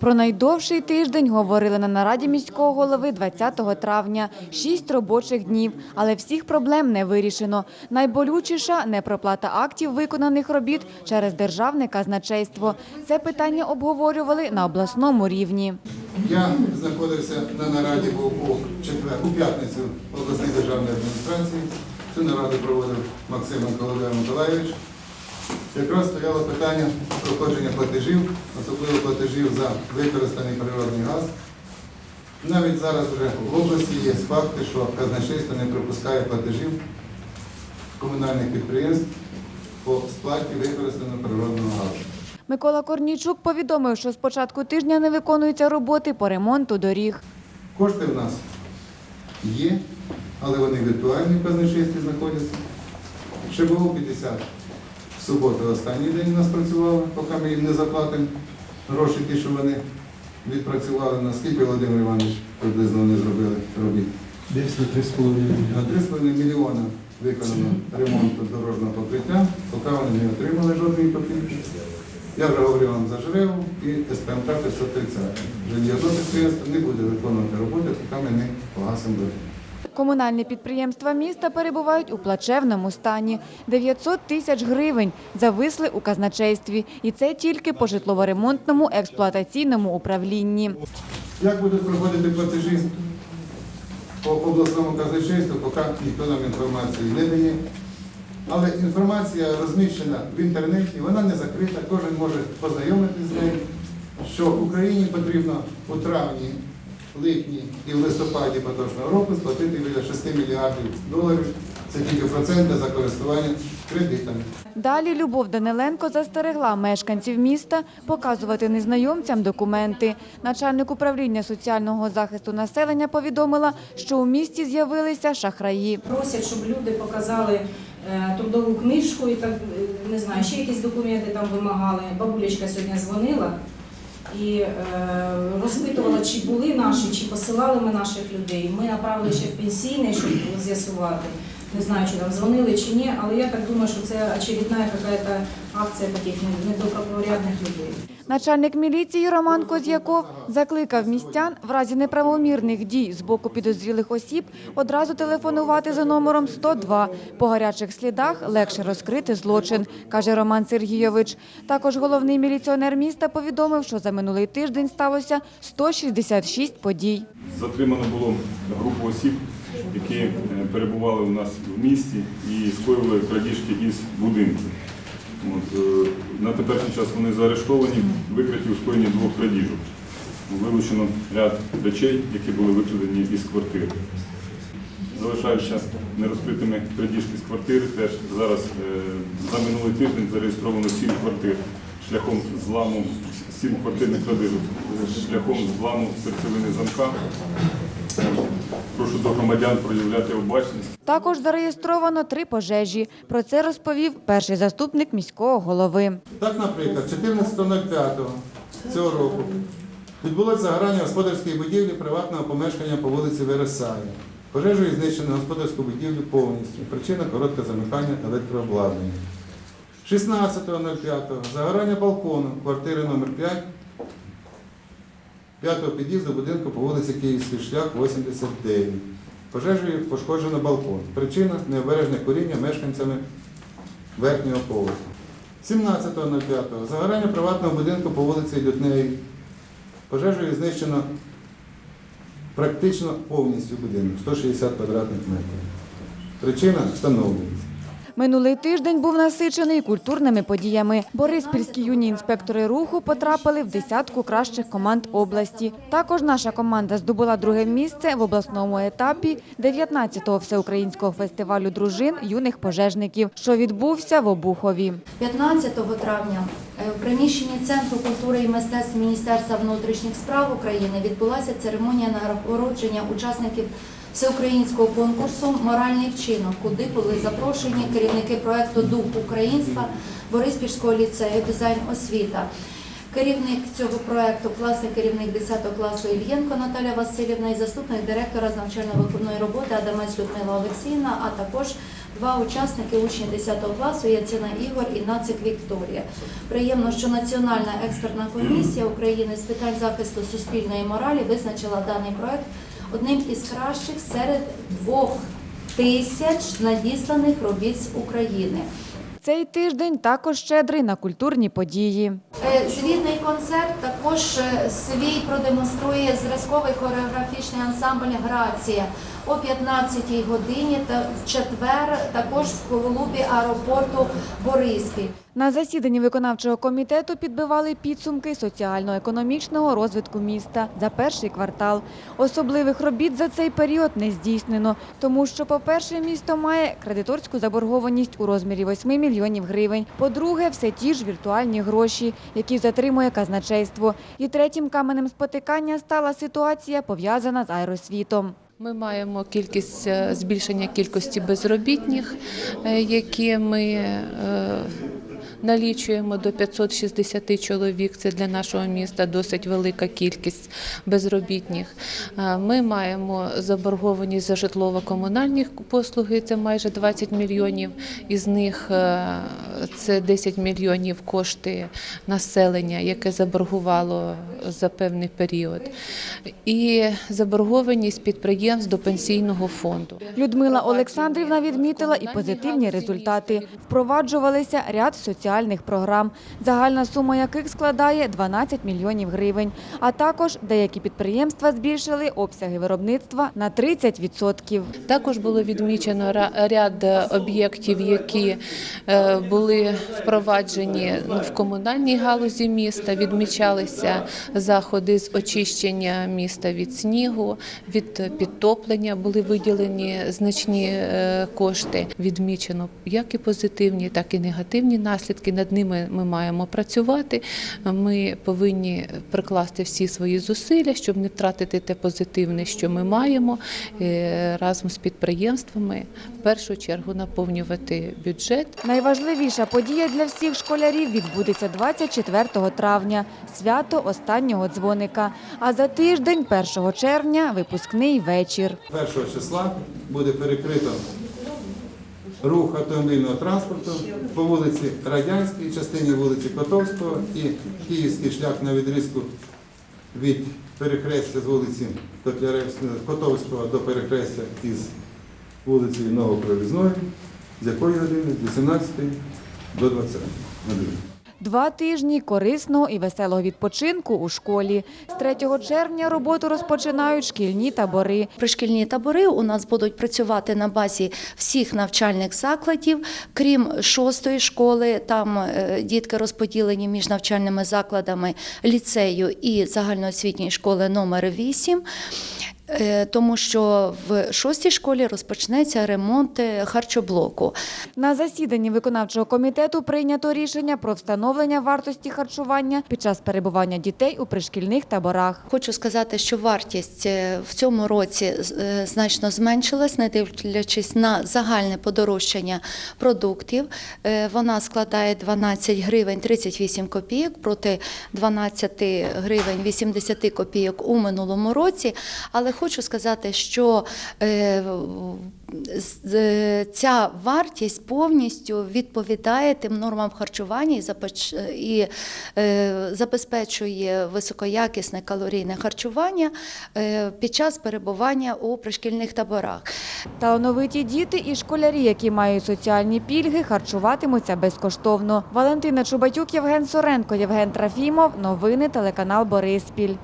Про найдовший тиждень говорили на нараді міського голови 20 травня. Шість робочих днів, але всіх проблем не вирішено. Найболючіша – непроплата актів виконаних робіт через державне казначейство. Це питання обговорювали на обласному рівні. Я знаходився на нараді у п'ятницю обласній державній адміністрації. Цю нараду проводив Максим Миколайович. Якраз стояло питання проходження платежів, особливо платежів за використаний природний газ. Навіть зараз вже в області є факти, що казначейство не пропускає платежів комунальних підприємств по сплаті використаного природного газу. Микола Корнійчук повідомив, що з початку тижня не виконуються роботи по ремонту доріг. Кошти в нас є, але вони віртуальні в казначействі знаходяться. Ще було 50. В суботу останній день у нас працювали, поки ми їм не заплатимо гроші, ті, що вони відпрацювали. Наскільки Володимир Іванович приблизно вони зробили робіт? Десь на 3,5 На 3,5 мільйона виконано ремонту дорожнього покриття, поки вони не отримали жодної копійки. Я вже говорив вам за ЖРЕВ і СПМК 530. Вже ні одне підприємство не буде виконувати роботи, поки ми не погасимо борги. Комунальні підприємства міста перебувають у плачевному стані. 900 тисяч гривень зависли у казначействі. І це тільки по житлово-ремонтному експлуатаційному управлінні. Як будуть проходити платежі по обласному казначейству, поки ніхто нам інформації не дає. Але інформація розміщена в інтернеті, вона не закрита, кожен може познайомитися з нею, що Україні потрібно у травні, липні і в листопаді поточного року сплатити біля 6 мільярдів доларів. Це тільки проценти за користування кредитами. Далі Любов Даниленко застерегла мешканців міста показувати незнайомцям документи. Начальник управління соціального захисту населення повідомила, що у місті з'явилися шахраї. Просять, щоб люди показали е, трудову книжку і так е, не знаю, ще якісь документи там вимагали. Бабулечка сьогодні дзвонила і е, розпитувала, чи були наші, чи посилали ми наших людей. Ми направили ще в пенсійний, щоб з'ясувати. Не знаю, чи там дзвонили чи ні, але я так думаю, що це очередна якась акція таких недобропорядних людей. Начальник міліції Роман Коз'яков закликав містян в разі неправомірних дій з боку підозрілих осіб одразу телефонувати за номером 102. По гарячих слідах легше розкрити злочин, каже Роман Сергійович. Також головний міліціонер міста повідомив, що за минулий тиждень сталося 166 подій. Затримано було групу осіб, які е, перебували у нас в місті і скоювали крадіжки із будинків. От, е, на теперішній час вони заарештовані, викриті у скоєнні двох крадіжок. Вилучено ряд речей, які були викрадені із квартири. Залишаються нерозкритими крадіжки з квартири. Теж зараз е, за минулий тиждень зареєстровано сім квартир шляхом зламу, сім квартирних крадіжок е, шляхом зламу серцевини замка. Прошу до громадян проявляти обачність. Також зареєстровано три пожежі. Про це розповів перший заступник міського голови. Так, наприклад, 14.05 цього року відбулося загорання господарської будівлі приватного помешкання по вулиці Вересая. Пожежею знищено господарську будівлю повністю. Причина коротке замикання електрообладнання. 16.05 загорання балкону квартири номер 5 п'ятого під'їзду будинку по вулиці Київський шлях, 89. Пожежею пошкоджено балкон. Причина необережне куріння мешканцями верхнього поверху. 17.05. Загорання приватного будинку по вулиці Лютневій. Пожежею знищено практично повністю будинок 160 квадратних метрів. Причина встановлюється. Минулий тиждень був насичений культурними подіями. Бориспільські юні інспектори руху потрапили в десятку кращих команд області. Також наша команда здобула друге місце в обласному етапі 19-го всеукраїнського фестивалю дружин юних пожежників, що відбувся в Обухові. 15 травня е, в приміщенні Центру культури і мистецтв Міністерства внутрішніх справ України відбулася церемонія нагородження учасників всеукраїнського конкурсу Моральний вчинок, куди були запрошені керівники проекту Дух українства Бориспільського ліцею дизайн освіта. Керівник цього проекту, класний керівник 10 класу Ільєнко Наталя Васильівна і заступник директора з навчально-виховної роботи Адамець Людмила Олексіївна, а також Два учасники учні 10 класу Яцина Ігор і Нацик Вікторія. Приємно, що Національна експертна комісія України з питань захисту суспільної моралі визначила даний проект одним із кращих серед двох тисяч надісланих робіт з України. Цей тиждень також щедрий на культурні події. Е, Звітний концерт також е, свій продемонструє зразковий хореографічний ансамбль Грація о 15-й годині та в четвер також в клубі аеропорту Бориспіль. На засіданні виконавчого комітету підбивали підсумки соціально-економічного розвитку міста за перший квартал. Особливих робіт за цей період не здійснено, тому що, по-перше, місто має кредиторську заборгованість у розмірі 8 мільйонів гривень. По-друге, все ті ж віртуальні гроші, які затримує казначейство. І третім каменем спотикання стала ситуація, пов'язана з аеросвітом. Ми маємо кількість е, збільшення кількості безробітних, е, які ми е, налічуємо до 560 чоловік. Це для нашого міста досить велика кількість безробітних. Е, Ми маємо заборгованість за житлово-комунальні послуги. Це майже 20 мільйонів. Із них е, це 10 мільйонів кошти населення, яке заборгувало за певний період. І заборгованість підприємств до пенсійного фонду. Людмила Олександрівна відмітила і позитивні результати. Впроваджувалися ряд соціальних програм, загальна сума яких складає 12 мільйонів гривень. А також деякі підприємства збільшили обсяги виробництва на 30%. Також було відмічено ряд е, об'єктів, які е, були впроваджені в комунальній галузі міста. Відмічалися заходи з очищення міста від снігу, від підтоплення. Були виділені значні е, кошти. Відмічено як і позитивні, так і негативні наслідки. Над ними ми маємо працювати. Ми повинні прикласти всі свої зусилля, щоб не втратити те позитивне, що ми маємо е, разом з підприємствами. В першу чергу наповнювати бюджет. Найважливіша подія для всіх школярів відбудеться 24 травня – свято останнього дзвоника. А за тиждень, 1 червня, випускний вечір. 1 числа буде перекрито рух автомобільного транспорту по вулиці Радянській, частині вулиці Котовського і Київський шлях на відрізку від перехрестя з вулиці Котовського до перехрестя із вулиці Новопровізної, з якої години? З 18 до 20 години. Два тижні корисного і веселого відпочинку у школі. З 3 червня роботу розпочинають шкільні табори. Пришкільні табори у нас будуть працювати на базі всіх навчальних закладів, крім шостої школи. Там е, дітки розподілені між навчальними закладами ліцею і загальноосвітньої школи номер 8. Е, Тому що в шостій школі розпочнеться ремонт е, харчоблоку. На засіданні виконавчого комітету прийнято рішення про встановлення вартості харчування під час перебування дітей у пришкільних таборах. Хочу сказати, що вартість е, в цьому році значно зменшилась, не дивлячись на загальне подорожчання продуктів. Вона складає 12 гривень 38 копійок проти 12 гривень 80 копійок у минулому році. Але хочу сказати, що е, ця вартість повністю відповідає тим нормам харчування і е, забезпечує високоякісне калорійне харчування е, під час перебування у пришкільних таборах. Талановиті діти і школярі, які мають соціальні пільги, харчуватимуться безкоштовно. Валентина Чубатюк, Євген Соренко, Євген Трофімов. Новини телеканал Бориспіль.